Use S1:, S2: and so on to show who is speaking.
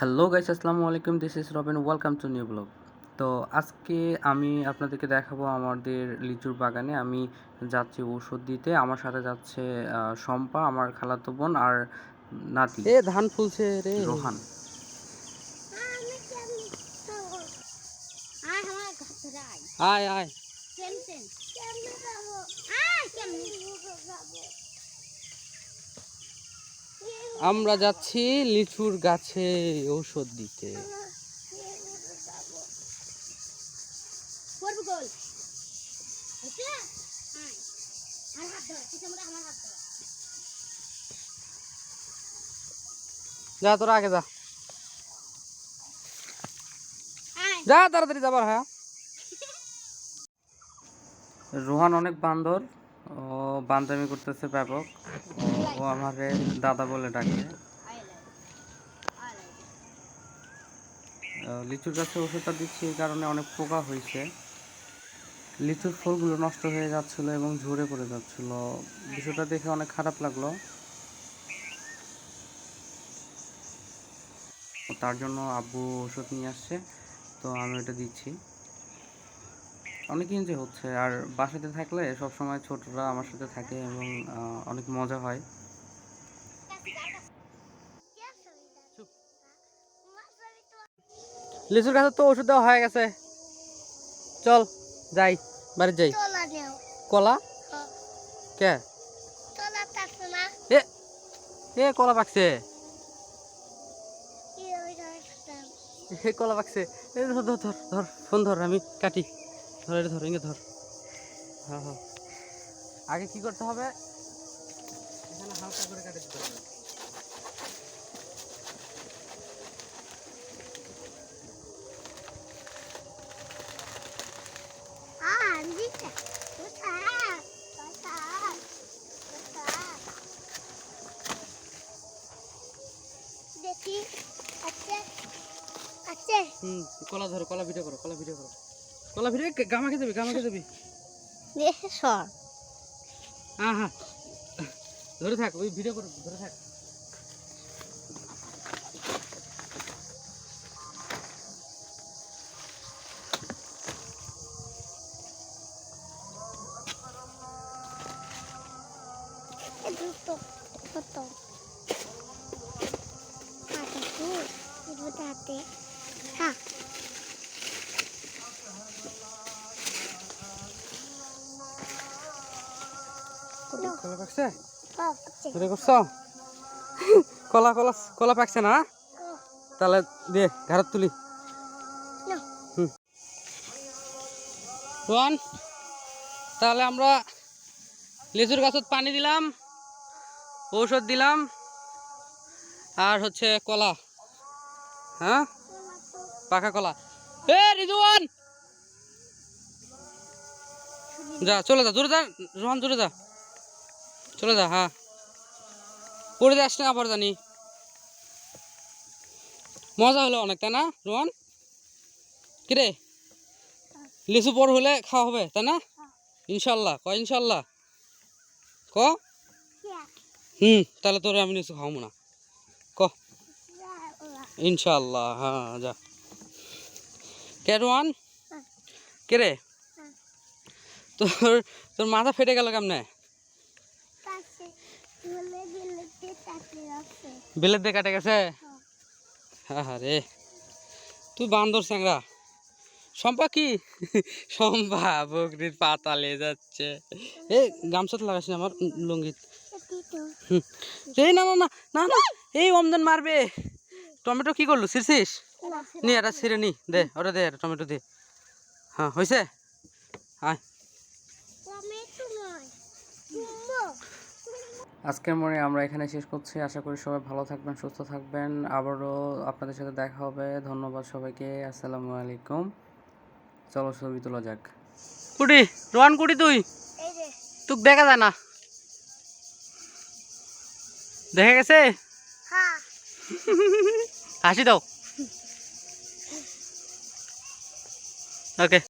S1: Hello guys আসসালামু আলাইকুম। This is Robin welcome to new blog তো আজকে আমি আপনাদেরকে দেখাবো আমাদের লিচুর বাগানে। আমি যাচ্ছি ওষুধ দিতে। আমার সাথে যাচ্ছে শম্পা আমার খালাতো বোন আর নাতি।
S2: এ ধান ফুলছে রে।
S1: রোহান
S3: আয় আয় কেন কেন কেমনে যাব আয় কেমনে যাব
S2: আমরা যাচ্ছি লিচুর গাছে ঔষধ দিতে।
S3: ধর
S2: যা তোরা আগে যা। যা তাড়াতাড়ি যাবার হ্যাঁ।
S1: রোহান অনেক বান্দর। ও বান্দামি করতেছে ব্যাপক। ও- আমাকে দাদা বলে ডাকে। লিচুর গাছে ওষুধটা দিচ্ছি এই কারণে অনেক পোকা হয়েছে। লিচুর ফলগুলো নষ্ট হয়ে যাচ্ছিল এবং ঝরে পড়ে যাচ্ছিল। বিষয়টা দেখে অনেক খারাপ লাগল। তার জন্য আব্বু ওষুধ নিয়ে আসছে, তো আমি ওটা দিচ্ছি। অনেক এনজয় হচ্ছে। আর বাসাতে থাকলে সব সময় ছোটরা আমার সাথে থাকে এবং অনেক মজা হয়।
S2: লিচুর গাছে তো ওষুধ দেওয়া হয়ে গেছে। চল যাই বাড়ি যাই। কলা কে?
S3: থাকতো না।
S2: এ কলা পাকছে।
S3: কি
S2: কলা পাকছে। ধর ধর ধর ধর ফোন ধর আমি কাটি। ধর এটা ধর ইঙ্গে ধর। হ্যাঁ হ্যাঁ। আগে কি করতে হবে? এখানে হালকা করে কাটে দিতে হবে। কলা ধরো কলা ভিডিও করো কলা ভিডিও করো। কলা ভিডিও গামাকে দেবি গামাকে দেবি।
S3: সর।
S2: হ্যাঁ হ্যাঁ। ধরে থাক ওই ভিডিও করো ধরে থাক।
S3: দুটো
S2: কলা পাকছে? ধরে করছ? কলা কলা কলা পাকছে না? তাহলে দে ঘাড়ত তুলি। তাহলে আমরা লিচুর গাছত পানি দিলাম ঔষধ দিলাম আর হচ্ছে কলা। হ্যাঁ? পাকা কলা। এ রিজওয়ান! যা চলে যা দূরে যা রোহন দূরে যা। চলে যা হ্যাঁ। পড়ে যাস না আবার জানি। মজা হলো অনেক তাই না রোহন? কিরে? লিচু বড় হলে খাওয়া হবে তাই না? ইনশাল্লাহ ক ইনশাল্লাহ। ক? হুম তাহলে তোরে আমি লিচু খাওয়াবো না। ক? ইনশাল্লাহ হ্যাঁ যা। কে রোহান? কে রে তোর তোর মাথা ফেটে গেল কেমনে? বিলের দিয়ে কাটে গেছে? হ্যাঁ হ্যাঁ রে তুই বান্দর স্যাংরা। সম্পা কি? সম্পা বকরির পাতালে যাচ্ছে। এ গামছা তো লাগাস আমার লঙ্গিত। এই, না না না না না, এই অমদান মারবে। টমেটো কি করল? ছিড়ছিস? নি, এটা ছিঁড়ে নি। দে, ওটা দে টমেটো দে। হ্যাঁ হয়েছে
S3: কুমড়ো
S1: আজকের মনে আমরা এখানে শেষ করছি। আশা করি সবাই ভালো থাকবেন সুস্থ থাকবেন। আবারও আপনাদের সাথে দেখা হবে। ধন্যবাদ সবাইকে। আসসালামু আলাইকুম। চলো ছবি তোলা যাক।
S2: কুটি রোহান কুটি তুই?
S3: এই
S2: তুক দেখা যায় না? দেখা গেছে?
S3: হ্যাঁ।
S2: হাসি দাও। ওকে।